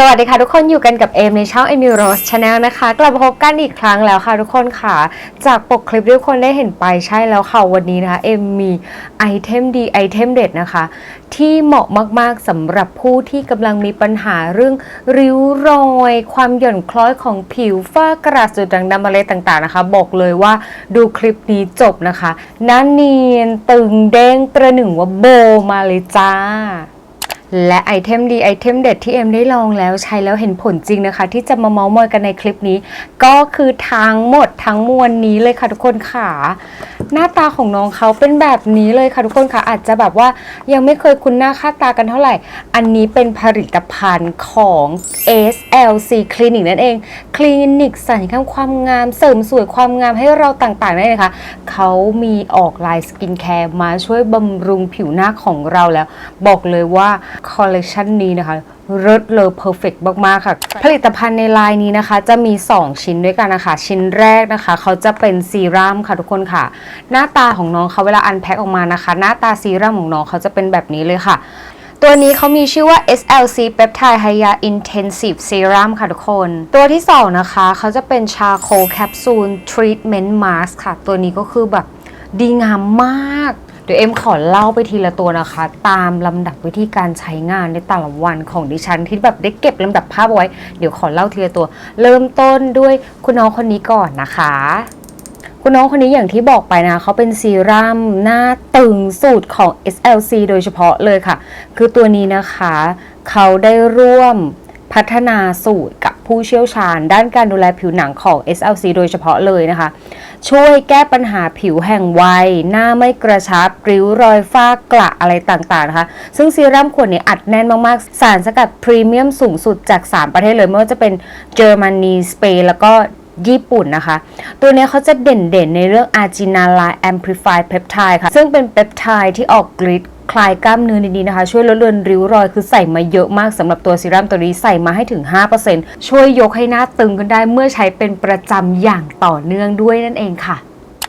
สวัสดีค่ะทุกคนอยู่กันกับเอมในช่อง e m i r o s Channel นะคะ กลับมาพบกันอีกครั้งแล้วค่ะทุกคนค่ะ จากปกคลิปที่ทุกคนได้เห็นไปใช่แล้วค่ะ วันนี้นะคะเอมมีไอเทมดีไอเทมเด็ดนะคะ ที่เหมาะมากๆสำหรับผู้ที่กำลังมีปัญหาเรื่องริ้วรอย ความหย่อนคล้อยของผิวฝ้ากระจุดด่างดำอะไรต่างๆนะคะ บอกเลยว่าดูคลิปนี้จบนะคะหน้าเนียนตึงเด้งประหนึ่งว่าโบมาเลยจ้า และไอเทมดีไอเทมเด็ดที่เอ็มได้ลองแล้วใช้แล้วเห็นผลจริงนะคะ ที่จะมาเมาส์มอยกันในคลิปนี้ ก็คือทั้งหมดทั้งมวลนี้เลยค่ะทุกคนค่ะ หน้าตาของน้องเขาเป็นแบบนี้เลยค่ะทุกคนค่ะ อาจจะแบบว่ายังไม่เคยคุ้นหน้าค่าตากันเท่าไหร่ อันนี้เป็นผลิตภัณฑ์ของ SLC คลินิกนั่นเอง คลินิกสัญญกรรมความงามเสริมสวยความงามให้เราต่างๆนั่นเองค่ะเขามีออกลายสกินแคร์มาช่วยบำรุงผิวหน้าของเราแล้ว บอกเลยว่าคอลเลคชันนี้นะคะเลิศเลอเพอร์เฟกมากๆค่ะ ผลิตภัณฑ์ในลายนี้นะคะ จะมี 2 ชิ้นด้วยกันนะคะ ชิ้นแรกนะคะ เขาจะเป็นซีรั่มค่ะทุกคนค่ะ หน้าตาของน้องเขาเวลาอันแพ็คออกมานะคะ หน้าตาซีรั่มของน้องเขาจะเป็นแบบนี้เลยค่ะตัวนี้เขามีชื่อว่า SLC Peptide Hya Intensive Serum ค่ะทุกคน ตัวที่2นะคะ เขาจะเป็นชาโคแคปซูล Treatment Mask ค่ะ ตัวนี้ก็คือแบบดีงามมาก เดี๋ยวเอ็มขอเล่าไปทีละตัวนะคะ ตามลำดับวิธีการใช้งานในแต่ละวันของดิฉันที่แบบได้เก็บลำดับภาพไว้ เดี๋ยวขอเล่าทีละตัว เริ่มต้นด้วยคุณน้องคนนี้ก่อนนะคะ คุณน้องคนนี้อย่างที่บอกไปนะเขาเป็นซีรั่มหน้าตึงสูตรของ SLC โดยเฉพาะเลยค่ะ คือตัวนี้นะคะ เขาได้ร่วมพัฒนาสูตรกับ ผู้เชี่ยวชาญ ด้านการดูแลผิวหนังของ SLC โดยเฉพาะเลยนะคะ ช่วยแก้ปัญหาผิวแห่งวัย หน้าไม่กระชับ ริ้วรอยฝ้ากระอะไรต่างๆนะคะ ซึ่งซีรั่มขวดนี้อัดแน่นมากๆ สารสกัดพรีเมียมสูงสุดจาก 3 ประเทศเลย ไม่ว่าจะเป็นเยอรมนีสเปนแล้วก็ญี่ปุ่นนะคะ ตัวนี้เขาจะเด่นๆ ในเรื่อง arginine amplified peptide ค่ะ ซึ่งเป็นเปปไทด์ที่ออกฤทธิ์ คลายกล้ามเนื้อดีๆนะคะ ช่วยลดเลือนริ้วรอยคือใส่มาเยอะมากสำหรับตัวซีรั่มตัวนี้ใส่มาให้ถึง 5%ช่วยยกให้หน้าตึงกันได้เมื่อใช้เป็นประจำอย่างต่อเนื่องด้วยนั่นเองค่ะ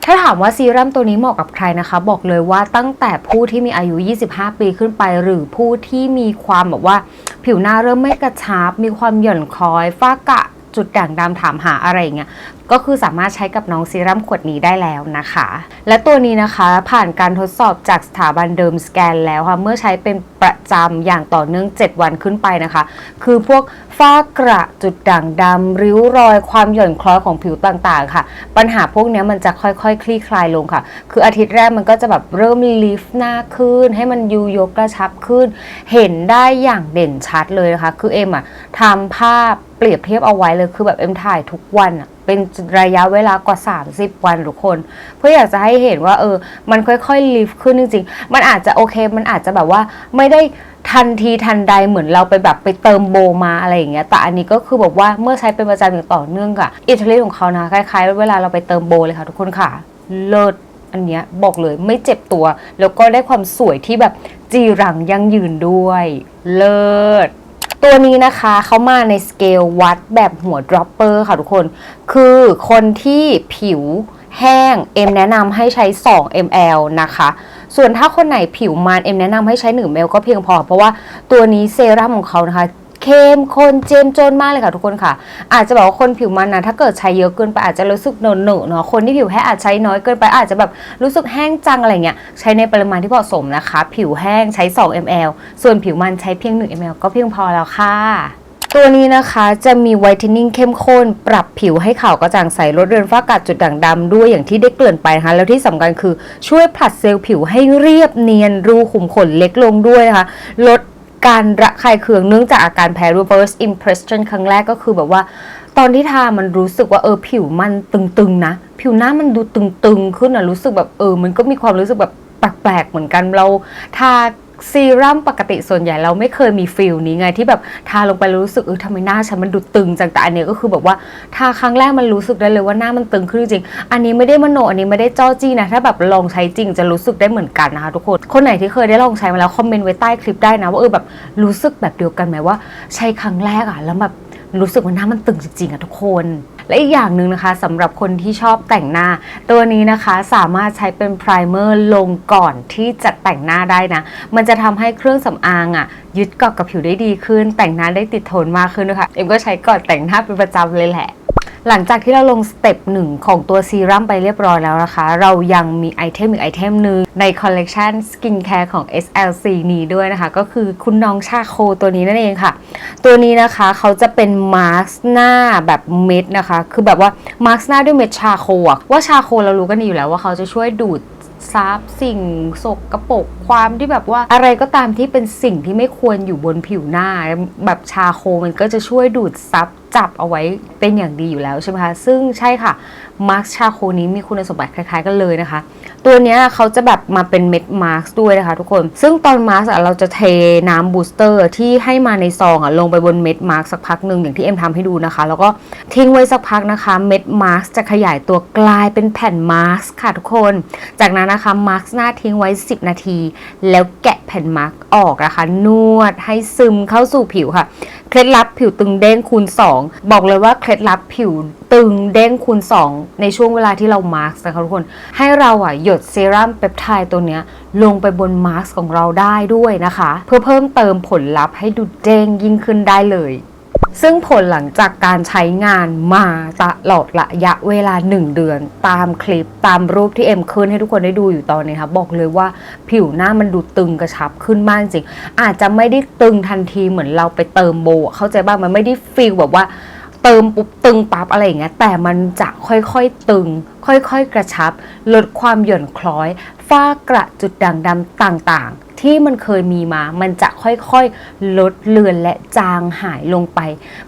ถ้าถามว่าซีรั่มตัวนี้เหมาะกับใครนะคะ บอกเลยว่าตั้งแต่ผู้ที่มีอายุ 25 ปีขึ้นไป หรือผู้ที่มีความแบบว่า ผิวหน้าเริ่มไม่กระชับ มีความหย่อนคล้อยฝ้ากระจุดด่างดำถามหาอะไรอย่างเงี้ย ก็คือสามารถใช้กับน้องซีรั่มขวดนี้ได้แล้วนะคะ และตัวนี้นะคะผ่านการทดสอบจากสถาบันเดิมสแกนแล้วค่ะ เมื่อใช้เป็นประจำอย่างต่อเนื่อง 7 วันขึ้นไปนะคะ คือพวกฝ้ากระจุดด่างดำริ้วรอยความหย่อนคล้อยของผิวต่างๆ ค่ะ ปัญหาพวกนี้มันจะค่อยๆคคลี่คลายลงค่ะ คืออาทิตย์แรกมันก็จะแบบเริ่มลิฟต์หน้าขึ้น ให้มันยูยกกระชับขึ้น เห็นได้อย่างเด่นชัดเลยนะคะ คือเอ็มอะทำภาพเปรียบเทียบเอาไว้เลยคือแบบเอ็มถ่ายทุกวันอะเป็นระยะเวลากว่า 30 วันทุกคน เพื่ออยากจะให้เห็นว่าเออ มันค่อยๆลิฟขึ้นจริงๆ มันอาจจะโอเค มันอาจจะแบบว่าไม่ได้ทันทีทันใดเหมือนเราไปแบบไปเติมโบมาอะไรอย่างเงี้ยแต่อันนี้ก็คือแบบว่าเมื่อใช้เป็นประจำอย่างต่อเนื่องอะอิทธิฤทธิ์ของเขานะคล้าย ๆ เวลาเราไปเติมโบเลยค่ะ ทุกคนค่ะ เลิศอันเนี้ยบอกเลยไม่เจ็บตัว แล้วก็ได้ความสวยที่แบบจีรังยั่งยืนด้วย เลิศ ตัวนี้นะคะเขามาในสเกลวัดแบบหัวดรอปเปอร์ค่ะทุกคน คือคนที่ผิวแห้งเอ็มแนะนำให้ใช้ 2 ml นะคะ ส่วนถ้าคนไหนผิวมันเอ็มแนะนำให้ใช้ 1 ml ก็เพียงพอ เพราะว่าตัวนี้เซรั่มของเขานะคะ เข้มข้นเจมจนมากเลยค่ะทุกคนค่ะ อาจจะแบบว่าคนผิวมันนะถ้าเกิดใช้เยอะเกินไปอาจจะรู้สึกเหนอะเหนอะเนาะคนที่ผิวแห้งอาจใช้น้อยเกินไปอาจจะแบบรู้สึกแห้งจังอะไรเงี้ยใช้ในปริมาณที่เหมาะสมนะคะ ผิวแห้งใช้ 2 ml ส่วนผิวมันใช้เพียง 1 ml ก็เพียงพอแล้วค่ะตัวนี้นะคะจะมีไวท์เทนนิ่งเข้มข้น ปรับผิวให้ขาวกระจ่างใสลดเรือนฝ้ากระจุดด่างดำด้วยอย่างที่ได้เกริ่นไปนะคะแล้วที่สำคัญคือช่วยผลัดเซลล์ผิวให้เรียบเนียนรูขุมขนเล็กลงด้วยนะคะ ลด การระคายเคืองเนื่องจากอาการแพ้ reverse impression ครั้งแรกก็คือแบบว่า ตอนที่ทามันรู้สึกว่าเออผิวมันตึงๆนะ ผิวหน้ามันดูตึงๆ ขึ้นอะรู้สึกแบบเออ มันก็มีความรู้สึกแบบแปลกๆเหมือนกันเราทา ซีรั่มปกติส่วนใหญ่เราไม่เคยมีฟิลนี้ไงที่แบบทาลงไปแล้วรู้สึกเออทำไมหน้าฉันมันดูตึงจังแต่อันนี้ก็คือแบบว่าทาครั้งแรกมันรู้สึกได้เลยว่าหน้ามันตึงขึ้นจริง อันนี้ไม่ได้มโนอันนี้ไม่ได้จ้อจี้นะถ้าแบบลองใช้จริงจะรู้สึกได้เหมือนกันนะคะทุกคน คนไหนที่เคยได้ลองใช้มาแล้วคอมเมนต์ไว้ใต้คลิปได้นะว่าเออแบบรู้สึกแบบเดียวกันไหมว่า ใช้ครั้งแรกอะแล้วแบบรู้สึกว่าหน้ามันตึงจริงๆอะทุกคน และอีกอย่างหนึ่งนะคะสำหรับคนที่ชอบแต่งหน้า ตัวนี้นะคะสามารถใช้เป็นไพรเมอร์ลงก่อนที่จะแต่งหน้าได้นะ มันจะทำให้เครื่องสำอางอะยึดเกาะกับผิวได้ดีขึ้น แต่งหน้าได้ติดทนมากขึ้นนะคะเอ็มก็ใช้ก่อนแต่งหน้าเป็นประจำเลยแหละ หลังจากที่เราลงสเต็ปหนึ่งของตัวซีรั่มไปเรียบร้อยแล้วนะคะ เรายังมีไอเทมอีกไอเทมหนึ่งในคอลเลกชันสกินแคร์ของ SLC นี้ด้วยนะคะ ก็คือคุณน้องชาโคตัวนี้นั่นเองค่ะ ตัวนี้นะคะเขาจะเป็นมาสก์หน้าแบบเม็ดนะคะ คือแบบว่ามาสก์หน้าด้วยเม็ดชาโคอะว่าชาโคเรารู้กันดีอยู่แล้วว่าเขาจะช่วยดูด ซับสิ่งสกรปรกความที่แบบว่าอะไรก็ตามที่เป็นสิ่งที่ไม่ควรอยู่บนผิวหน้า แบบชาโคมันก็จะช่วยดูดซับจับเอาไว้เป็นอย่างดีอยู่แล้วใช่ไหมคะ ซึ่งใช่ค่ะมาร์คชาโคนี้มีคุณสมบัติคล้ายๆกันเลยนะคะ ตัวเนี้ยเขาจะแบบมาเป็นเม็ดมาร์คด้วยนะคะทุกคน ซึ่งตอนมาร์คเราจะเทน้ำบูสเตอร์ที่ให้มาในซองอะลงไปบนเม็ดมาร์คสักพักหนึ่งอย่างที่เอ็มทำให้ดูนะคะ แล้วก็ทิ้งไว้สักพักนะคะ เม็ดมาร์คจะขยายตัวกลายเป็นแผ่นมาร์คค่ะทุกคน จากนั้นนะคะมาร์คหน้าทิ้งไว้ 10 นาที แล้วแกะแผ่นมาร์คออกนะคะ นวดให้ซึมเข้าสู่ผิวค่ะเคล็ดลับผิวตึงเด้งคูณ 2 บอกเลยว่าเคล็ดลับผิวตึงเด้งคูณ 2 ในช่วงเวลาที่เรามาร์กนะคะทุกคนให้เราอะหยดเซรั่มเปปไทด์ตัวเนี้ยลงไปบนมาร์กของเราได้ด้วยนะคะ เพื่อเพิ่มเติมผลลัพธ์ให้ดูเด้งยิ่งขึ้นได้เลย ซึ่งผลหลังจากการใช้งานมาตลอดระยะเวลา 1 เดือน ตามคลิปตามรูปที่เอ็มขึ้นให้ทุกคนได้ดูอยู่ตอนนี้ค่ะบอกเลยว่าผิวหน้ามันดูตึงกระชับขึ้นมากจริง อาจจะไม่ได้ตึงทันทีเหมือนเราไปเติมโบเข้าใจบ้างมันไม่ได้ฟีลแบบว่า เติมปุ๊บตึงปั๊บอะไรอย่างเงี้ยแต่มันจะค่อยๆตึง ค่อยๆกระชับ ลดความหย่อนคล้อย ฝ้ากระจุดด่างดำต่างๆ ที่มันเคยมีมา มันจะค่อยๆลดเลือนและจางหายลงไป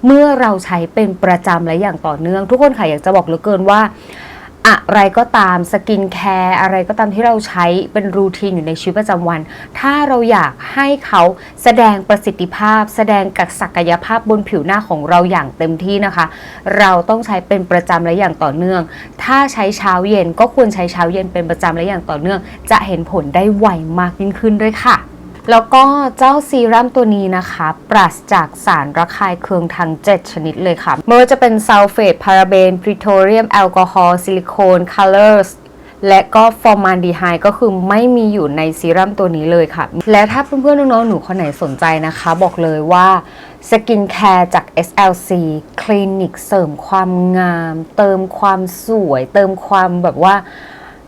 เมื่อเราใช้เป็นประจำและอย่างต่อเนื่อง ทุกคนค่ะอยากจะบอกเหลือเกินว่า อะไรก็ตามสกินแคร์อะไรก็ตามที่เราใช้เป็นรูทีนอยู่ในชีวิตประจำวัน ถ้าเราอยากให้เขาแสดงประสิทธิภาพ แสดงกับศักยภาพบนผิวหน้าของเราอย่างเต็มที่นะคะ เราต้องใช้เป็นประจำและอย่างต่อเนื่อง ถ้าใช้เช้าเย็นก็ควรใช้เช้าเย็นเป็นประจำและอย่างต่อเนื่อง จะเห็นผลได้ไวมากยิ่งขึ้นด้วยค่ะ แล้วก็เจ้าซีรั่มตัวนี้นะคะ ปราศจากสารระคายเคืองทั้ง 7 ชนิดเลยค่ะไม่ว่าจะเป็นซัลเฟตพาราเบนพริโทเรียม แอลกอฮอล์ซิลิโคนคัลเลอร์และก็ฟอร์มานดีไฮก็คือไม่มีอยู่ในซีรั่มตัวนี้เลยค่ะ และถ้าเพื่อนๆน้องๆหนูคนไหนสนใจนะคะ บอกเลยว่าสกินแคร์จาก SLC คลินิกเสริมความงาม เติมความสวย เติมความแบบว่า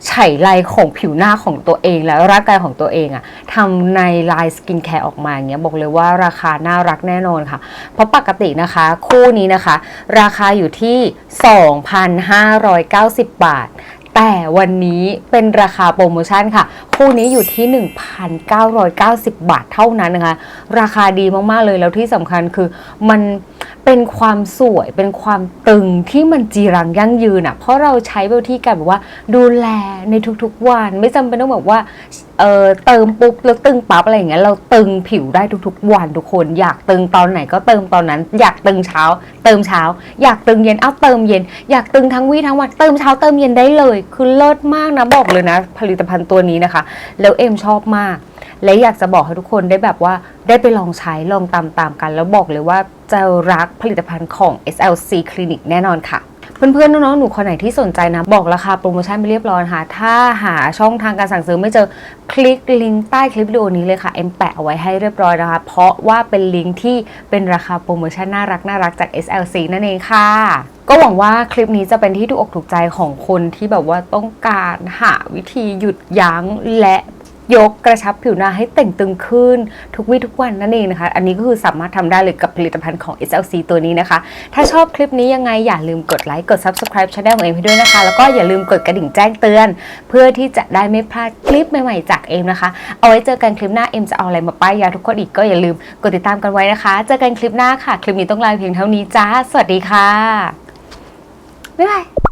ไฉไลของผิวหน้าของตัวเองและร่างกายของตัวเองอะทำในลายสกินแคร์ออกมาอย่างเงี้ยบอกเลยว่าราคาน่ารักแน่นอนค่ะ เพราะปกตินะคะคู่นี้นะคะ ราคาอยู่ที่ 2,590 บาทแต่วันนี้เป็นราคาโปรโมชั่นค่ะ คู่นี้อยู่ที่ 1,990 บาทเท่านั้นนะคะ ราคาดีมาก ๆ เลยแล้วที่สำคัญคือมัน เป็นความสวยเป็นความตึงที่มันจีรังยั่งยืนอะ่ะ เพราะเราใช้วิธีการแบบว่า ดูแลในทุกๆวัน ไม่จำเป็นต้องแบบว่าเออเติมปุ๊บแล้วตึงปั๊บอะไรอย่างเงี้ยเราตึงผิวได้ทุกๆ วันทุกคน อยากตึงตอนไหนก็เติมตอนนั้น อยากตึงเช้า เติมเช้า อยากตึงเย็นเอาเติมเย็น อยากตึงทั้งวี่ทั้งวันเติมเช้าเติมเย็นได้เลย คือเลิศมากนะบอกเลยนะ ผลิตภัณฑ์ตัวนี้นะคะ แล้วเอ็มชอบมาก และอยากจะบอกให้ทุกคนได้แบบว่าได้ไปลองใช้ลองตามๆกัน แล้วบอกเลยว่าจะรักผลิตภัณฑ์ของ SLC Clinic แน่นอนค่ะเพื่อนๆน้องๆหนูคนไหนที่สนใจนะ บอกราคาโปรโมชั่นไปเรียบร้อยค่ะ ถ้าหาช่องทางการสั่งซื้อไม่เจอคลิกลิงก์ใต้คลิปวิดีโอนี้เลยค่ะเอ็มแปะเอาไว้ให้เรียบร้อยนะคะ เพราะว่าเป็นลิงก์ที่เป็นราคาโปรโมชั่นน่ารักน่ารักจาก SLC นั่นเองค่ะ ก็หวังว่าคลิปนี้จะเป็นที่ถูกอกถูกใจของคนที่แบบว่าต้องการหาวิธีหยุดยั้งและ ยกกระชับผิวหน้าให้เต่งตึงขึ้น ทุกวี่ทุกวันนั่นเองนะคะ อันนี้ก็คือสามารถทำได้เลยกับผลิตภัณฑ์ของ SLC ตัวนี้นะคะ ถ้าชอบคลิปนี้ยังไงอย่าลืมกดไลค์กด Subscribe ช่องของเอ็มให้ด้วยนะคะ แล้วก็อย่าลืมกดกระดิ่งแจ้งเตือน เพื่อที่จะได้ไม่พลาดคลิปใหม่ๆจากเอ็มนะคะ เอาไว้เจอกันคลิปหน้าเอ็มจะเอาอะไรมาป้ายยาทุกคนอีกก็อย่าลืมกดติดตามกันไว้นะคะ เจอกันคลิปหน้าค่ะ คลิปนี้ต้องลาเพียงเท่านี้จ้า สวัสดีค่ะบ๊ายบาย